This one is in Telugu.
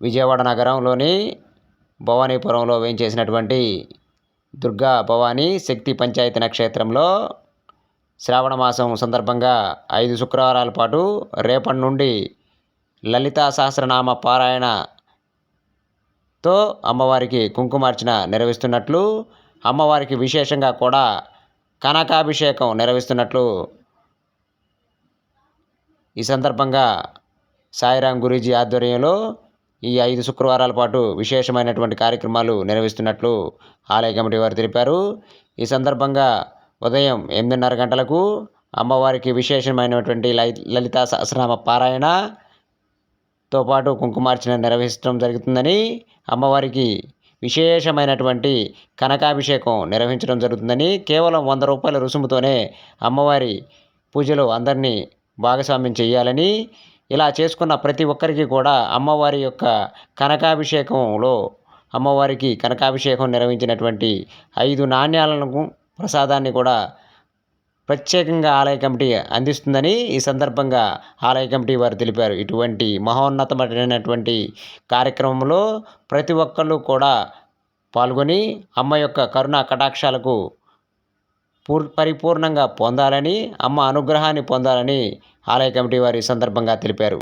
విజయవాడ నగరంలోని భవానీపురంలో వేయించేసినటువంటి దుర్గా భవానీ శక్తి పంచాయతీ నక్షత్రంలో శ్రావణ మాసం సందర్భంగా ఐదు శుక్రవారాల పాటు రేపటి నుండి లలితా సహస్రనామ పారాయణతో అమ్మవారికి కుంకుమార్చన నిర్వహిస్తున్నట్లు అమ్మవారికి విశేషంగా కూడా కనకాభిషేకం నిర్వహిస్తున్నట్లు ఈ సందర్భంగా సాయిరాం గురూజీ ఆధ్వర్యంలో ఈ ఐదు శుక్రవారాల పాటు విశేషమైనటువంటి కార్యక్రమాలు నిర్వహిస్తున్నట్లు ఆలయ కమిటీ వారు తెలిపారు. ఈ సందర్భంగా ఉదయం ఎనిమిదిన్నర గంటలకు అమ్మవారికి విశేషమైనటువంటి లలితా సహస్రనామ పారాయణతో పాటు కుంకుమార్చన నిర్వహించడం జరుగుతుందని అమ్మవారికి విశేషమైనటువంటి కనకాభిషేకం నిర్వహించడం జరుగుతుందని కేవలం వంద రూపాయల రుసుముతోనే అమ్మవారి పూజలో అందరినీ భాగస్వామ్యం చేయాలని ఇలా చేసుకున్న ప్రతి ఒక్కరికి కూడా అమ్మవారి యొక్క కనకాభిషేకంలో అమ్మవారికి కనకాభిషేకం నిర్వహించినటువంటి ఐదు నాణ్యాలను ప్రసాదాన్ని కూడా ప్రత్యేకంగా ఆలయ కమిటీ అందిస్తుందని ఈ సందర్భంగా ఆలయ కమిటీ వారు తెలిపారు. ఇటువంటి మహోన్నతమైనటువంటి కార్యక్రమంలో ప్రతి ఒక్కళ్ళు కూడా పాల్గొని అమ్మ యొక్క కరుణ కటాక్షాలకు పూర్ పరిపూర్ణంగా పొందాలని అమ్మ అనుగ్రహాన్ని పొందాలని ఆలయ కమిటీ వారి సందర్భంగా తెలిపారు.